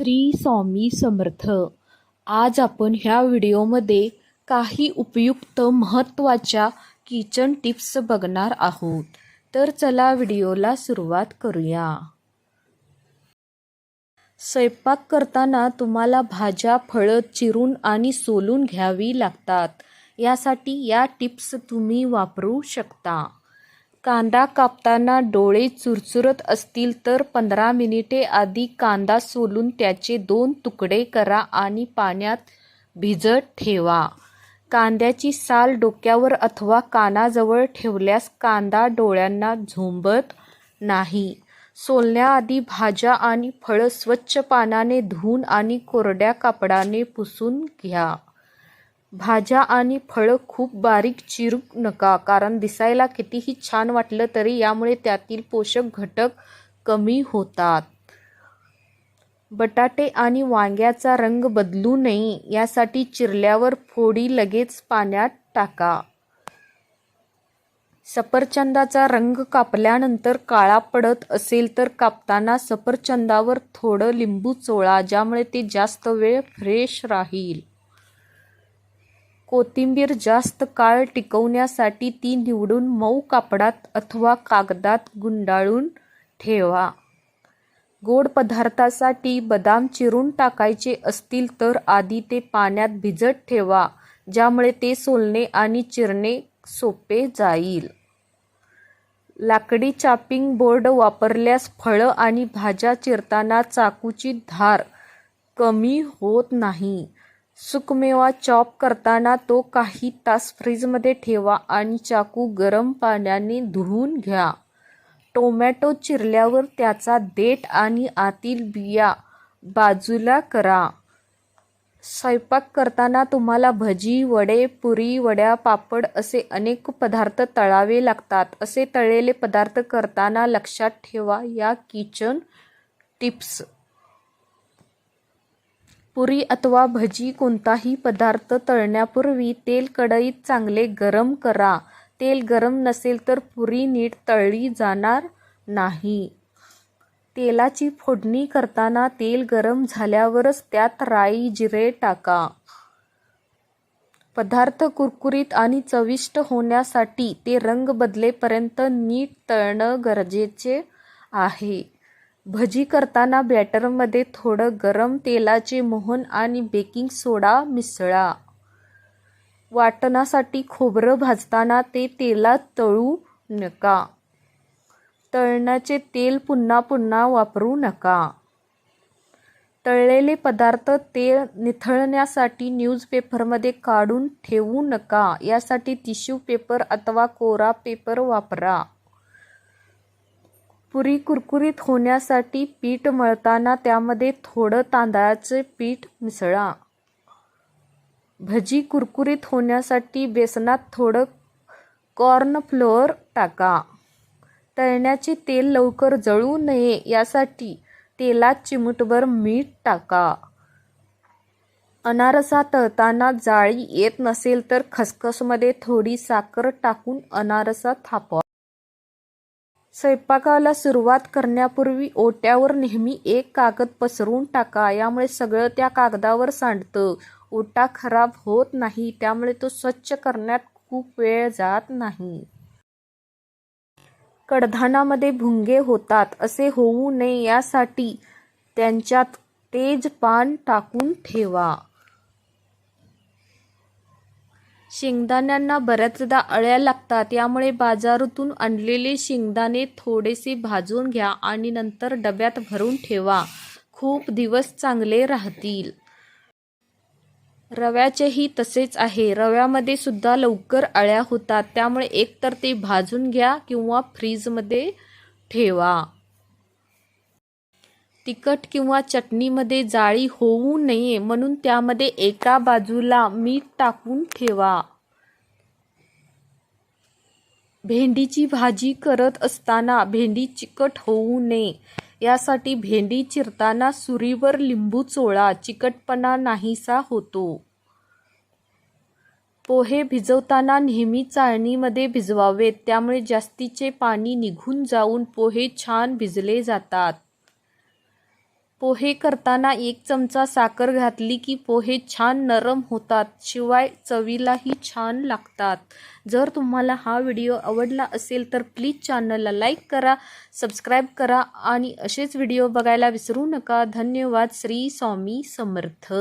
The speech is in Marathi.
श्री स्वामी समर्थ. आज आपण ह्या व्हिडिओमध्ये काही उपयुक्त महत्त्वाच्या किचन टिप्स बघणार आहोत. तर चला व्हिडिओला सुरुवात करूया. स्वयंपाक करताना तुम्हाला भाज्या फळं चिरून आणि सोलून घ्यावी लागतात. यासाठी या टिप्स तुम्ही वापरू शकता. कांदा कापताना डोळे चुरचुरत असतील तर पंधरा मिनिटे आधी कांदा सोलून त्याचे दोन तुकडे करा आणि पाण्यात भिजत ठेवा. कांद्याची साल डोक्यावर अथवा कानाजवळ ठेवल्यास कांदा डोळ्यांना झोंबत नाही. सोलण्याआधी भाज्या आणि फळं स्वच्छ पानाने धुवून आणि कोरड्या कापडाने पुसून घ्या. भाज्या आणि फळं खूप बारीक चिरू नका कारण दिसायला कितीही छान वाटलं तरी यामुळे त्यातील पोषक घटक कमी होतात. बटाटे आणि वांग्याचा रंग बदलू नये यासाठी चिरल्यावर फोडी लगेच पाण्यात टाका. सफरचंदाचा रंग कापल्यानंतर काळा पडत असेल तर कापताना सफरचंदावर थोडं लिंबू चोळा ज्यामुळे ते जास्त वेळ फ्रेश राहील. कोथिंबीर जास्त काळ टिकवण्यासाठी ती निवडून मऊ कापडात अथवा कागदात गुंडाळून ठेवा. गोड पदार्थासाठी बदाम चिरून टाकायचे असतील तर आधी ते पाण्यात भिजत ठेवा ज्यामुळे ते सोलणे आणि चिरणे सोपे जाईल. लाकडी चापिंग बोर्ड वापरल्यास फळं आणि भाज्या चिरताना चाकूची धार कमी होत नाही. सुकमेवा चॉप करताना तो काही तास फ्रीजमध्ये ठेवा आणि चाकू गरम पाण्याने धुवून घ्या. टोमॅटो चिरल्यावर त्याचा देठ आणि आतील बिया बाजूला करा. स्वयंपाक करताना तुम्हाला भजी वडे पुरी वड्या पापड असे अनेक पदार्थ तळावे लागतात. असे तळलेले पदार्थ करताना लक्षात ठेवा या किचन टिप्स पुरी अथवा भजी कोणताही पदार्थ तळण्यापूर्वी तेल कढईत चांगले गरम करा. तेल गरम नसेल तर पुरी नीट तळली जाणार नाही. तेलाची फोडणी करताना तेल गरम झाल्यावरच त्यात राई जिरे टाका. पदार्थ कुरकुरीत आणि चविष्ट होण्यासाठी ते रंग बदलेपर्यंत नीट तळणं गरजेचे आहे. भजी करताना बॅटरमध्ये थोडं गरम तेलाचे मोहन आणि बेकिंग सोडा मिसळा. वाटणासाठी खोबरं भाजताना ते तेलात तळू नका. तळण्याचे तेल पुन्हा पुन्हा वापरू नका. तळलेले पदार्थ तेल निथळण्यासाठी न्यूजपेपरमध्ये काढून ठेवू नका. यासाठी टिश्यू पेपर अथवा कोरा पेपर वापरा. पुरी कुरकुरीत होण्यासाठी पीठ मळताना त्यामध्ये थोडं तांदळाचे पीठ मिसळा. भजी कुरकुरीत होण्यासाठी बेसनात थोडं कॉर्नफ्लोअर टाका. तळण्याचे तेल लवकर जळू नये यासाठी तेलात चिमूटभर मीठ टाका. अनारसा तळताना जाळी येत नसेल तर खसखसमध्ये थोडी साखर टाकून अनारसा थापवा स्वयंपाकाला सुरुवात करण्यापूर्वी ओट्यावर नेहमी एक कागद पसरून टाका. यामुळे सगळं त्या कागदावर सांडतं. ओटा खराब होत नाही त्यामुळे तो स्वच्छ करण्यात खूप वेळ जात नाही. कडधानामध्ये भुंगे होतात असे होऊ नये. यासाठी त्यांच्यात तेज पान टाकून ठेवा. शेंगदाण्यांना बऱ्याचदा अळ्या लागतात यामुळे बाजारातून आणलेले शेंगदाणे थोडेसे भाजून घ्या आणि नंतर डब्यात भरून ठेवा. खूप दिवस चांगले राहतील. रव्याचेही तसेच आहे. रव्यामध्ये सुद्धा लवकर अळ्या होतात त्यामुळे एकतर ते भाजून घ्या किंवा फ्रीजमध्ये ठेवा. तिखट किंवा चटणीमध्ये जाळी होऊ नये म्हणून त्यामध्ये एका बाजूला मीठ टाकून ठेवा. भेंडीची भाजी करत असताना भेंडी चिकट होऊ नये. यासाठी भेंडी चिरताना सुरीवर लिंबू चोळा चिकटपणा नाहीसा होतो. पोहे भिजवताना नेहमी चाळणीमध्ये भिजवावेत त्यामुळे जास्तीचे पाणी निघून जाऊन पोहे छान भिजले जातात. पोहे करताना एक चमचा साखर घातली की पोहे छान नरम होतात शिवाय चवीलाही छान लागतात. जर तुम्हाला हा व्हिडिओ आवडला असेल तर प्लीज चॅनलला लाईक करा सबस्क्राईब करा आणि असेच व्हिडिओ बघायला विसरू नका. धन्यवाद. श्री स्वामी समर्थ.